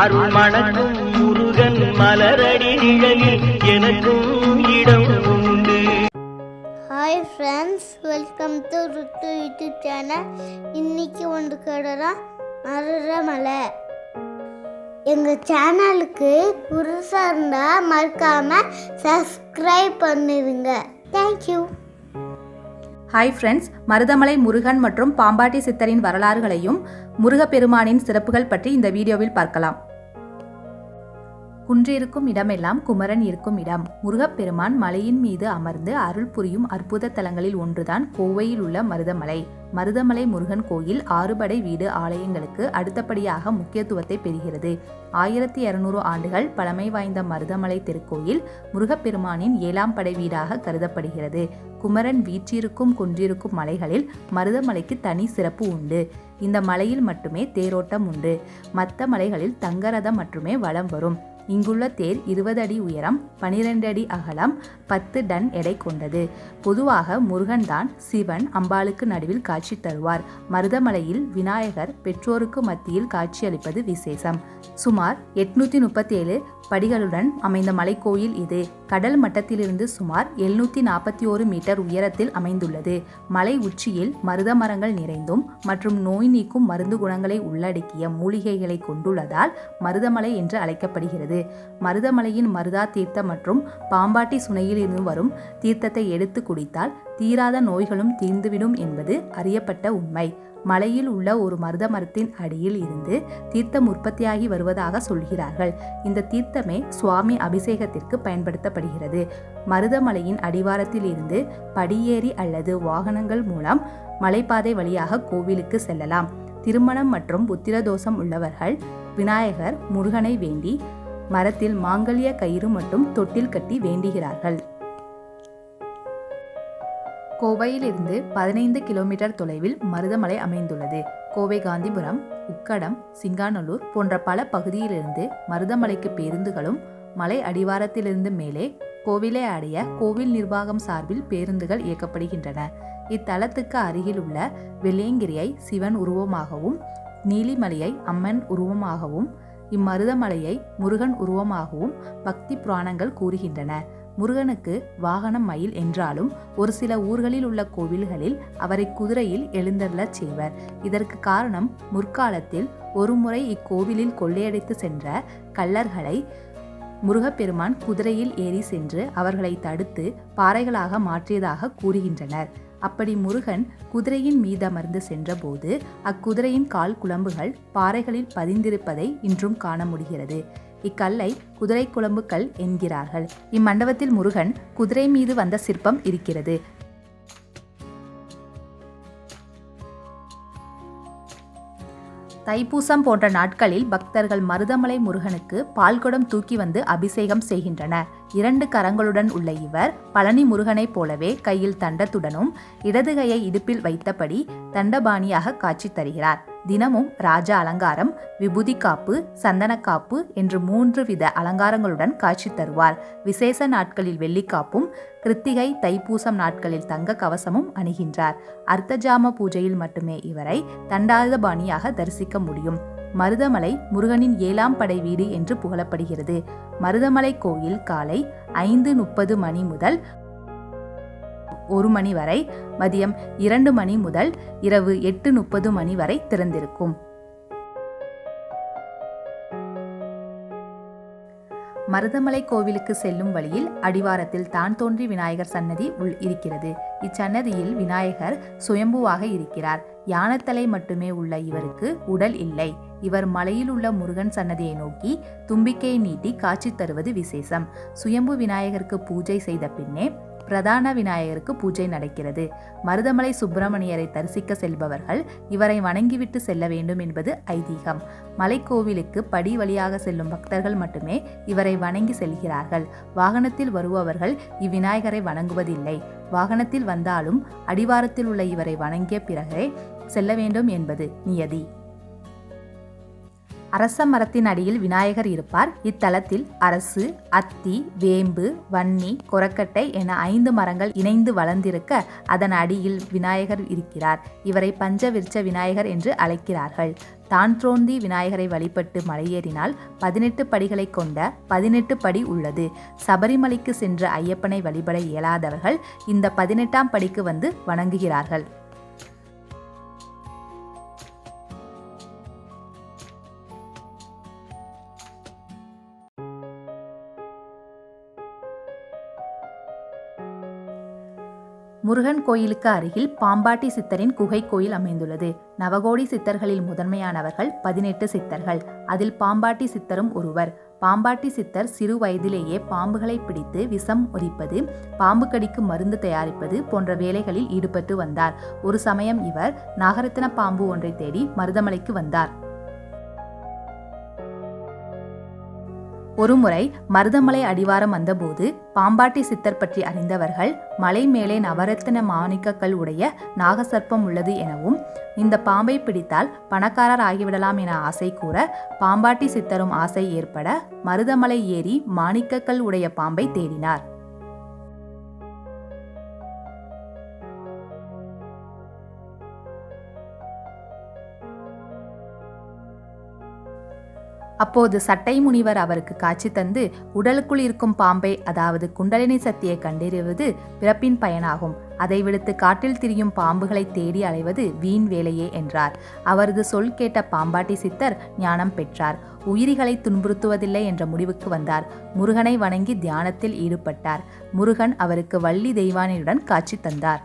அருள் மணக்கும் முருகன் மலரடி நிழலில் எனக்கும் இடம் உண்டு. Hi friends welcome to Ruthu YouTube channel இன்னைக்கு ஒன்று கடலாம் மருதமலை. எங்கள் சேனலுக்கு புதுசாக இருந்தால் மறக்காமல் சப்ஸ்கிரைப் பண்ணிடுங்க thank you hi friends Marudhamalai Murugan மற்றும் பாம்பாட்டி சித்தரின் வரலாறுகளையும் முருகப்பெருமானின் சிறப்புகள் பற்றி இந்த வீடியோவில் பார்க்கலாம். குன்றிருக்கும் இடமெல்லாம் குமரன் இருக்கும் இடம். முருகப்பெருமான் மலையின் மீது அமர்ந்து அருள் புரியும் அற்புத தலங்களில் ஒன்றுதான் கோவையில் உள்ள மருதமலை. மருதமலை முருகன் கோயில் ஆறுபடை வீடு ஆலயங்களுக்கு அடுத்தபடியாக முக்கியத்துவத்தை பெறுகிறது. ஆயிரத்தி இருநூறு ஆண்டுகள் பழமை வாய்ந்த மருதமலை திருக்கோயில் முருகப்பெருமானின் ஏழாம் படை வீடாக கருதப்படுகிறது. குமரன் வீற்றிருக்கும் குன்றிருக்கும் மலைகளில் மருதமலைக்கு தனி சிறப்பு உண்டு. இந்த மலையில் மட்டுமே தேரோட்டம் உண்டு. மற்ற மலைகளில் தங்கரதம் மட்டுமே வலம் வரும். இங்குள்ள தேர் இருபது அடி உயரம் பனிரெண்டு அடி அகலம் பத்து டன் எடை கொண்டது. பொதுவாக முருகன்தான் சிவன் அம்பாளுக்கு நடுவில் காட்சி தருவார். மருதமலையில் விநாயகர் பெற்றோருக்கு மத்தியில் காட்சியளிப்பது விசேஷம். சுமார் எட்நூத்தி முப்பத்தி ஏழு படிகளுடன் அமைந்த மலைக்கோயில் இது. கடல் மட்டத்திலிருந்து சுமார் எழுநூத்தி நாற்பத்தி ஓரு மீட்டர் உயரத்தில் அமைந்துள்ளது. மலை உச்சியில் மருத மரங்கள் நிறைந்தும் மற்றும் நோய் நீக்கும் மருந்து குணங்களை உள்ளடக்கிய மூலிகைகளை கொண்டுள்ளதால் மருதமலை என்று அழைக்கப்படுகிறது. மருதமலையின் மருதா தீர்த்தம் மற்றும் பாம்பாட்டி சுனையில் இருந்து வரும் தீர்த்தத்தை எடுத்து குடித்தால் தீராத நோய்களும் தீர்ந்துவிடும் என்பது அறியப்பட்ட உண்மை. மலையில் உள்ள ஒரு மருத மரத்தின் அடியில் இருந்து தீர்த்தம் உற்பத்தியாகி வருவதாக சொல்கிறார்கள். இந்த தீர்த்தமே சுவாமி அபிஷேகத்திற்கு பயன்படுத்தப்படுகிறது. மருதமலையின் அடிவாரத்தில் இருந்து படியேறி அல்லது வாகனங்கள் மூலம் மலைப்பாதை வழியாக கோவிலுக்கு செல்லலாம். திருமணம் மற்றும் புத்திரதோஷம் உள்ளவர்கள் விநாயகர் முருகனை வேண்டி மரத்தில் மாங்கல்ய கயிறு மட்டும் தொட்டில் கட்டி வேண்டுகிறார்கள். கோவையிலிருந்து பதினைந்து கிலோமீட்டர் தொலைவில் மருதமலை அமைந்துள்ளது. கோவை காந்திபுரம் உக்கடம் சிங்காநல்லூர் போன்ற பல பகுதியிலிருந்து மருதமலைக்கு பேருந்துகளும் மலை அடிவாரத்திலிருந்து மேலே கோவிலை அடைய கோவில் நிர்வாகம் சார்பில் பேருந்துகள் இயக்கப்படுகின்றன. இத்தலத்துக்கு அருகில் உள்ள வெள்ளையங்கிரியை சிவன் உருவமாகவும் நீலிமலையை அம்மன் உருவமாகவும் இம்மருதமலையை முருகன் உருவமாகவும் பக்தி புராணங்கள் கூறுகின்றன. முருகனுக்கு வாகனம் மயில் என்றாலும் ஒரு சில ஊர்களில் உள்ள கோவில்களில் அவரை குதிரையில் எழுந்தருளச் செய்வர். இதற்கு காரணம் முற்காலத்தில் ஒருமுறை இக்கோவிலில் கொள்ளையடித்து சென்ற கள்ளர்களை முருகப்பெருமான் குதிரையில் ஏறி சென்று அவர்களை தடுத்து பாறைகளாக மாற்றியதாக கூறுகின்றனர். அப்படி முருகன் குதிரையின் மீதமர்ந்து சென்றபோது அக்குதிரையின் கால் குழம்புகள் பாறைகளில் பதிந்திருப்பதை இன்றும் காண முடிகிறது. இக்கல்லை குதிரை குழம்பு கல் என்கிறார்கள். இம்மண்டபத்தில் முருகன் குதிரை மீது வந்த சிற்பம் இருக்கிறது. தைப்பூசம் போன்ற நாட்களில் பக்தர்கள் மருதமலை முருகனுக்கு பால்குடம் தூக்கி வந்து அபிஷேகம் செய்கின்றனர். இரண்டு கரங்களுடன் உள்ள இவர் பழனி முருகனைப் போலவே கையில் தண்டத்துடனும் இடதுகையை இடுப்பில் வைத்தபடி தண்டபாணியாக காட்சி தருகிறார். தினமும் ராஜ அலங்காரம் விபூதி காப்பு சந்தனக்காப்பு என்று மூன்று வித அலங்காரங்களுடன் காட்சி தருவார். விசேஷ நாட்களில் வெள்ளிக்காப்பும் கிருத்திகை தைப்பூசம் நாட்களில் தங்க கவசமும் அணுகின்றார். அர்த்தஜாம பூஜையில் மட்டுமே இவரை தண்டாயுதபாணியாக தரிசிக்க முடியும். மருதமலை முருகனின் ஏழாம் படை வீடு என்று புகழப்படுகிறது. மருதமலை கோயில் காலை ஐந்து முப்பது மணி முதல் ஒரு மணி வரை மதியம் இரண்டு மணி முதல் இரவு எட்டு முப்பது மணி வரை திறந்திருக்கும். மருதமலை கோவிலுக்கு செல்லும் வழியில் அடிவாரத்தில் தான் தோன்றி விநாயகர் சன்னதி உள் இருக்கிறது. இச்சன்னதியில் விநாயகர் சுயம்புவாக இருக்கிறார். யானத்தலை மட்டுமே உள்ள இவருக்கு உடல் இல்லை. இவர் மலையில் உள்ள முருகன் சன்னதியை நோக்கி தும்பிக்கையை நீட்டி காட்சி தருவது விசேஷம். சுயம்பு விநாயகருக்கு பூஜை செய்த பின்னே பிரதான விநாயகருக்கு பூஜை நடக்கிறது. மருதமலை சுப்பிரமணியரை தரிசிக்க செல்பவர்கள் இவரை வணங்கிவிட்டு செல்ல வேண்டும் என்பது ஐதீகம். மலைக்கோவிலுக்கு படி வழியாக செல்லும் பக்தர்கள் மட்டுமே இவரை வணங்கி செல்கிறார்கள். வாகனத்தில் வருபவர்கள் இவ்விநாயகரை வணங்குவதில்லை. வாகனத்தில் வந்தாலும் அடிவாரத்தில் உள்ள இவரை வணங்கிய பிறகே செல்ல வேண்டும் என்பது நியதி. அரச மரத்தின் அடியில் விநாயகர் இருப்பார். இத்தலத்தில் அரசு அத்தி வேம்பு வன்னி கொரக்கட்டை என ஐந்து மரங்கள் இணைந்து வளர்ந்திருக்க அதன் அடியில் விநாயகர் இருக்கிறார். இவரை பஞ்சவிருச்ச விநாயகர் என்று அழைக்கிறார்கள். தான் விநாயகரை வழிபட்டு மலையேறினால் பதினெட்டு படிகளை கொண்ட பதினெட்டு படி உள்ளது. சபரிமலைக்கு சென்ற ஐயப்பனை வழிபட இயலாதவர்கள் இந்த பதினெட்டாம் படிக்கு வந்து வணங்குகிறார்கள். முருகன் கோயிலுக்கு அருகில் பாம்பாட்டி சித்தரின் குகை கோயில் அமைந்துள்ளது. நவகோடி சித்தர்களில் முதன்மையானவர்கள் பதினெட்டு சித்தர்கள். அதில் பாம்பாட்டி சித்தரும் ஒருவர். பாம்பாட்டி சித்தர் சிறு வயதிலேயே பாம்புகளை பிடித்து விஷம் ஒதிப்பது பாம்பு கடிக்கு மருந்து தயாரிப்பது போன்ற வேலைகளில் ஈடுபட்டு வந்தார். ஒரு சமயம் இவர் நாகரத்தின பாம்பு ஒன்றை தேடி மருதமலைக்கு வந்தார். ஒருமுறை மருதமலை அடிவாரம் வந்தபோது பாம்பாட்டி சித்தர் பற்றி அறிந்தவர்கள் மலை மேலே நவரத்தின மாணிக்கக்கள் உடைய நாகசர்ப்பம் உள்ளது எனவும் இந்த பாம்பை பிடித்தால் பணக்காரர் ஆகிவிடலாம் என ஆசை கூற பாம்பாட்டி சித்தரும் ஆசை ஏற்பட மருதமலை ஏறி மாணிக்கக்கல் உடைய பாம்பை தேடினார். அப்போது சட்டை முனிவர் அவருக்கு காட்சி தந்து உடலுக்குள் இருக்கும் பாம்பை அதாவது குண்டலினி சக்தியை கண்டறிவது பிறப்பின் பயனாகும். அதை விடுத்து காட்டில் திரியும் பாம்புகளை தேடி அலைவது வீண் வேலையே என்றார். அவரது சொல் கேட்ட பாம்பாட்டி சித்தர் ஞானம் பெற்றார். உயிரிகளை துன்புறுத்துவதில்லை என்ற முடிவுக்கு வந்தார். முருகனை வணங்கி தியானத்தில் ஈடுபட்டார். முருகன் அவருக்கு வள்ளி தெய்வானையுடன் காட்சி தந்தார்.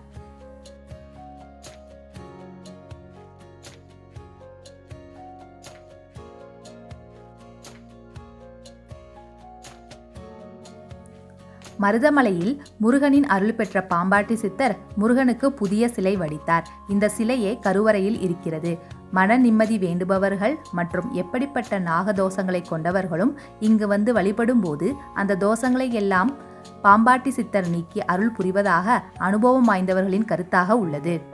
மருதமலையில் முருகனின் அருள் பெற்ற பாம்பாட்டி சித்தர் முருகனுக்கு புதிய சிலை வடித்தார். இந்த சிலையே கருவறையில் இருக்கிறது. மன நிம்மதி வேண்டுபவர்கள் மற்றும் எப்படிப்பட்ட நாகதோஷங்களை கொண்டவர்களும் இங்கு வந்து வழிபடும் போது அந்த தோஷங்களை எல்லாம் பாம்பாட்டி சித்தர் நீக்கி அருள் புரிவதாக அனுபவம் வாய்ந்தவர்களின் கருத்தாக உள்ளது.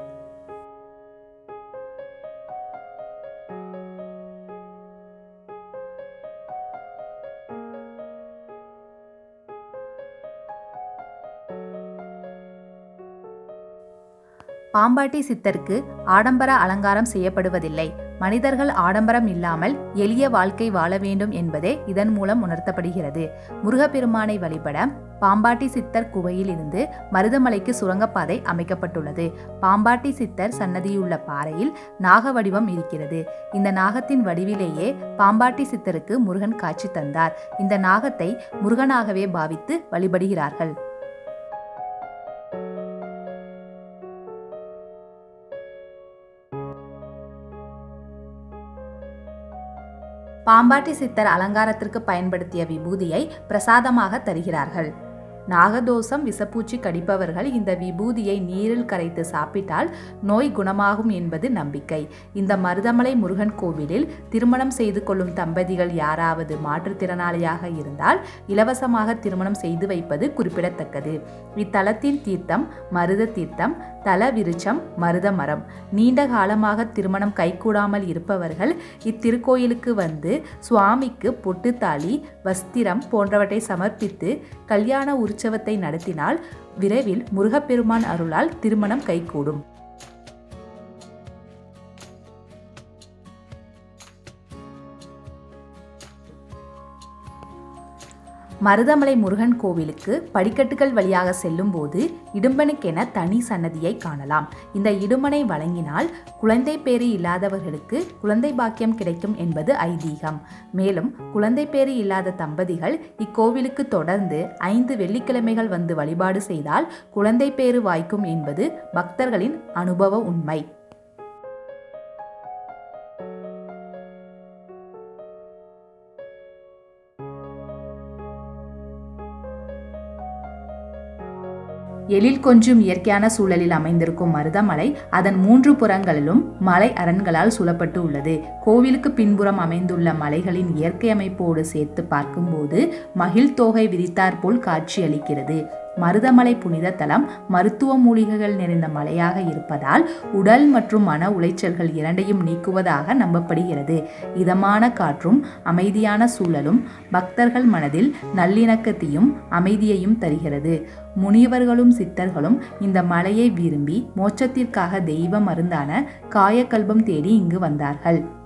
பாம்பாட்டி சித்தருக்கு ஆடம்பர அலங்காரம் செய்யப்படுவதில்லை. மனிதர்கள் ஆடம்பரம் இல்லாமல் எளிய வாழ்க்கை வாழ வேண்டும் என்பதே இதன் மூலம் உணர்த்தப்படுகிறது. முருகப்பெருமானை வழிபட பாம்பாட்டி சித்தர் குவையில் இருந்து மருதமலைக்கு சுரங்கப்பாதை அமைக்கப்பட்டுள்ளது. பாம்பாட்டி சித்தர் சன்னதியுள்ள பாறையில் நாக வடிவம் இருக்கிறது. இந்த நாகத்தின் வடிவிலேயே பாம்பாட்டி சித்தருக்கு முருகன் காட்சி தந்தார். இந்த நாகத்தை முருகனாகவே பாவித்து வழிபடுகிறார்கள். பாம்பாட்டி சித்தர் அலங்காரத்திற்கு பயன்படுத்திய விபூதியை பிரசாதமாக தருகிறார்கள். நாகதோஷம் விசப்பூச்சி கடிப்பவர்கள் இந்த விபூதியை நீரில் கரைத்து சாப்பிட்டால் நோய் குணமாகும் என்பது நம்பிக்கை. இந்த மருதமலை முருகன் கோவிலில் திருமணம் செய்து கொள்ளும் தம்பதிகள் யாராவது மாற்றுத்திறனாளியாக இருந்தால் இலவசமாக திருமணம் செய்து வைப்பது குறிப்பிடத்தக்கது. இத்தலத்தின் தீர்த்தம் மருத தீர்த்தம் தல விருச்சம் மருத மரம் நீண்ட காலமாக திருமணம் கைகூடாமல் இருப்பவர்கள் இத்திருக்கோயிலுக்கு வந்து சுவாமிக்கு பொட்டுத்தாலி வஸ்திரம் போன்றவற்றை சமர்ப்பித்து கல்யாண உற்சவத்தை நடத்தினால் விரைவில் முருகப்பெருமான் அருளால் திருமணம் கைகூடும். மருதமலை முருகன் கோவிலுக்கு படிக்கட்டுகள் வழியாக செல்லும்போது இடும்பனுக்கென தனி சன்னதியை காணலாம். இந்த இடுமனை வழங்கினால் குழந்தை பேறு இல்லாதவர்களுக்கு குழந்தை பாக்கியம் கிடைக்கும் என்பது ஐதீகம். மேலும் குழந்தை பேறு இல்லாத தம்பதிகள் இக்கோவிலுக்கு தொடர்ந்து ஐந்து வெள்ளிக்கிழமைகள் வந்து வழிபாடு செய்தால் குழந்தை பேறு வாய்க்கும் என்பது பக்தர்களின் அனுபவ உண்மை. எழில் கொஞ்சம் இயற்கையான சூழலில் அமைந்திருக்கும் மருதமலை அதன் மூன்று புறங்களிலும் மலை அரண்களால் சூழப்பட்டு உள்ளது. கோவிலுக்கு பின்புறம் அமைந்துள்ள மலைகளின் இயற்கை அமைப்போடு சேர்த்து பார்க்கும்போது மகிழ் தோகை விரித்தாற்போல் காட்சியளிக்கிறது. மருதமலை புனித தலம் மருத்துவ மூலிகைகள் நிறைந்த மலையாக இருப்பதால் உடல் மற்றும் மன உளைச்சல்கள் இரண்டையும் நீக்குவதாக நம்பப்படுகிறது. இதமான காற்றும் அமைதியான சூழலும் பக்தர்கள் மனதில் நல்லிணக்கத்தையும் அமைதியையும் தருகிறது. முனிவர்களும் சித்தர்களும் இந்த மலையை விரும்பி மோட்சத்திற்காக தெய்வ மருந்தான காயக்கல்பம் தேடி இங்கு வந்தார்கள்.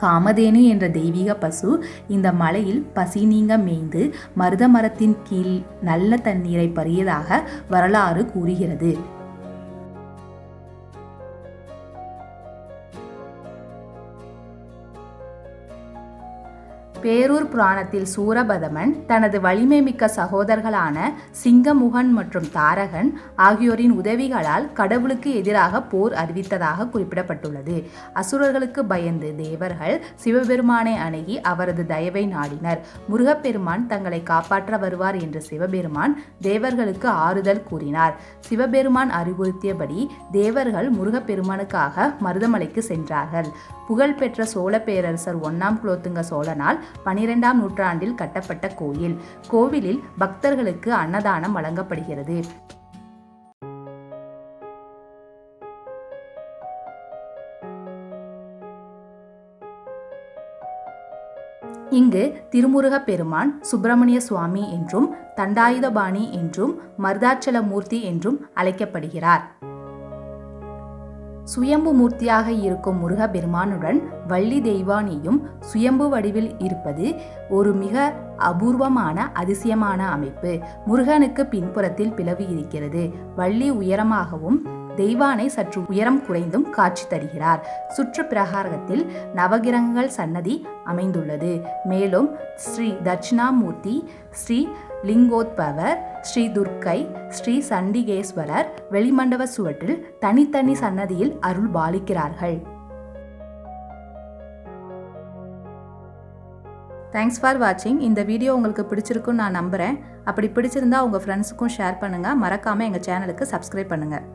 காமதேனு என்ற தெய்வீக பசு இந்த மலையில் பசி நீங்க மேய்ந்து மருத மரத்தின் கீழ் நல்ல தண்ணீரை பறியதாக வரலாறு கூறுகிறது. பேரூர் புராணத்தில் சூரபதமன் தனது வலிமை மிக்க சகோதரர்களான சிங்கமுகன் மற்றும் தாரகன் ஆகியோரின் உதவிகளால் கடவுளுக்கு எதிராக போர் அறிவித்ததாக குறிப்பிடப்பட்டுள்ளது. அசுரர்களுக்கு பயந்து தேவர்கள் சிவபெருமானை அணுகி அவரது தயவை நாடினர். முருகப்பெருமான் தங்களை காப்பாற்ற வருவார் என்று சிவபெருமான் தேவர்களுக்கு ஆறுதல் கூறினார். சிவபெருமான் அறிவுறுத்தியபடி தேவர்கள் முருகப்பெருமானுக்காக மருதமலைக்கு சென்றார்கள். புகழ்பெற்ற சோழ பேரரசர் ஒன்னாம் குலோத்துங்க சோழனால் பனிரெண்டாம் நூற்றாண்டில் கட்டப்பட்ட கோயில். கோவிலில் பக்தர்களுக்கு அன்னதானம் வழங்கப்படுகிறது. இங்கு திருமுருகப் பெருமான் சுப்பிரமணிய சுவாமி என்றும் தண்டாயுதபாணி என்றும் மருதாச்சலமூர்த்தி என்றும் அழைக்கப்படுகிறார். சுயம்பு மூர்த்தியாக இருக்கும் முருகப்பெருமானுடன் வள்ளி தெய்வானியும் சுயம்பு வடிவில் இருப்பது ஒரு மிக அபூர்வமான அதிசயமான அமைப்பு. முருகனுக்கு பின்புறத்தில் பிளவு இருக்கிறது. வள்ளி உயரமாகவும் தெய்வானை சற்று உயரம் குறைந்தும் காட்சி தருகிறார். சுற்று பிரகாரத்தில் நவகிரகங்கள் சன்னதி அமைந்துள்ளது. மேலும் ஸ்ரீ தட்சிணாமூர்த்தி ஸ்ரீ லிங்கோத்பவர் ஸ்ரீ துர்க்கை ஸ்ரீ சண்டிகேஸ்வரர் வெளிமண்டப சுவற்றில் தனித்தனி சன்னதியில் அருள் பாலிக்கிறார்கள். தேங்க்ஸ் ஃபார் வாட்சிங் இந்த வீடியோ உங்களுக்கு பிடிச்சிருக்குன்னு நான் நம்புகிறேன் அப்படி பிடிச்சிருந்தா உங்கள் ஃப்ரெண்ட்ஸுக்கும் ஷேர் பண்ணுங்கள் மறக்காமல் எங்கள் சேனலுக்கு சப்ஸ்கிரைப் பண்ணுங்கள்